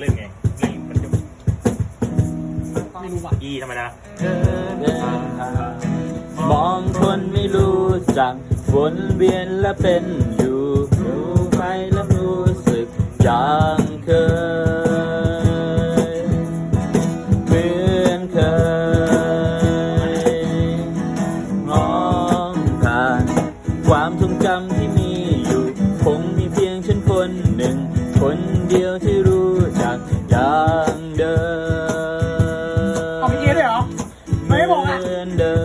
เล่นไงเล่นมันจะไม่รู้ว่ะอีธรรมดาเดินทางมองคนไม่รู้จักวนเวียนและเป็นอยู่ดูไปแล้วรู้สึกอย่างเคยเหมือนเคยมองผ่านความทรงจำที่มีอยู่ คงมีเพียงฉันคนหนึ่ง คนเดียวที่รู้ จักอย่างเดิมเอาไปเอด้วยเหรอ ไม่บอกอะ เหมือนเดิ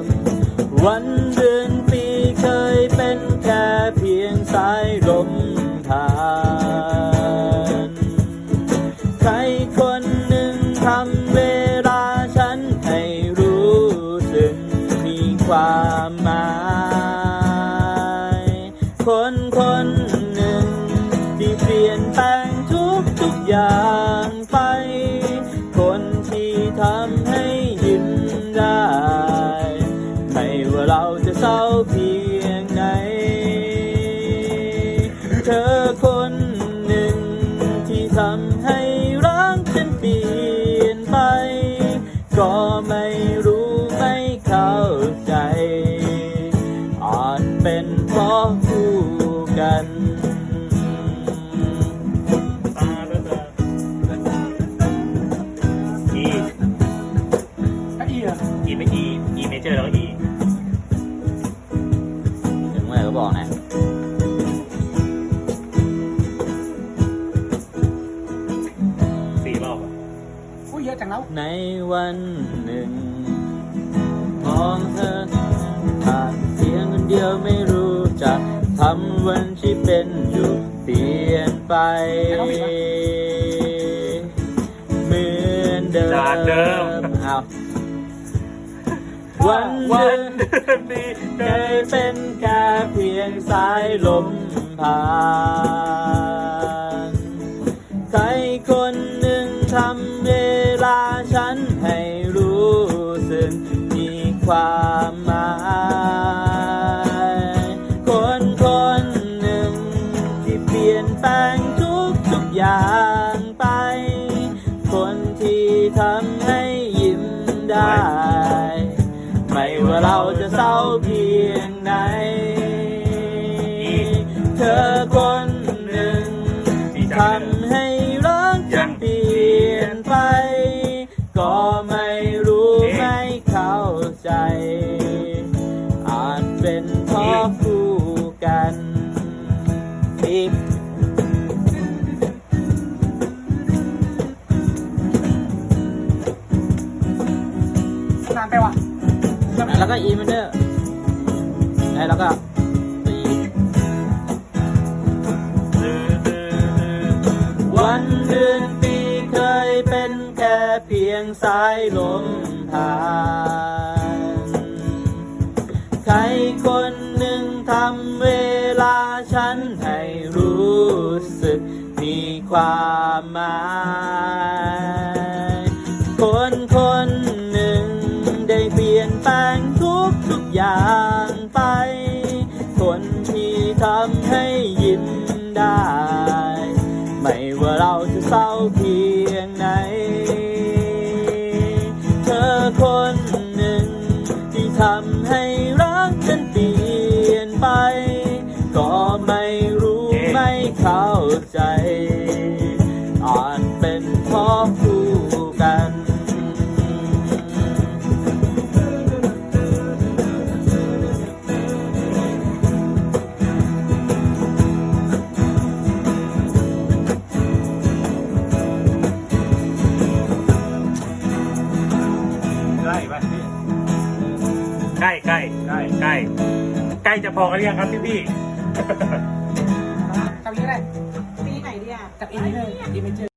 ม วันเดือนปีเคยเป็นแค่เพียงสายลมผ่าน ใครคนหนึ่งทำเวลาฉันให้รู้สึกมีความหมาย คนคนหนึ่งที่เปลี่ยนแปลงทุกทุกๆ อย่างไป คนที่ทำให้ยิ้มได้ ไม่ว่าเราจะเศร้าเพียงไหน เธอคนหนึ่งที่ทำให้รักฉันเปลี่ยนไป ก็ไม่รู้ไม่เข้าใจ อาจเป็นเพราะคู่กัน ในวันหนึ่งมองเธอผ่านเสียงคนเดียวไม่รู้จักทำวันที่เป็นอยู่เปลี่ยนไป เหมือนเดิมจากเดิมเอาวันวัเดินมเดือนปีเคยเป็นแค่เพียงสายลมผ่าน ใครคนหนึ่งท ความหมาย คนคนหนึ่ง ที่เปลี่ยนแปลงทุกทุกอย่างไป คนที่ทำให้ยิ้มได้ ไม่ว่าเราจะเศร้าเพียงไหน เธอคนหนึ่ง ที่ทำให้รักฉันเปลี่ยนไป ก็ไม่รู้ ใจ อาจเป็นเพราะคู่กันอีกนานไปว่ะแล้วก็อีมันเนอร์แล้วก็ตีวันเดือนปีเคยเป็นแค่เพียงสายลมผ่านใครคนหนึ่งทำเวลาฉันให้รู้สึกมีความหมาย คนคนหนึ่งได้เปลี่ยนแปลงทุกทุกอย่างไป คนที่ทำให้ยิ้มได้ ไม่ว่าเราจะเศร้าเพีย ใกล้ใกล้ใกล้จะพอกันหรือยังครับพี่พี่กับอีอะไรปีไหนดีอะกับอีนี่เลยอีไม่เจอ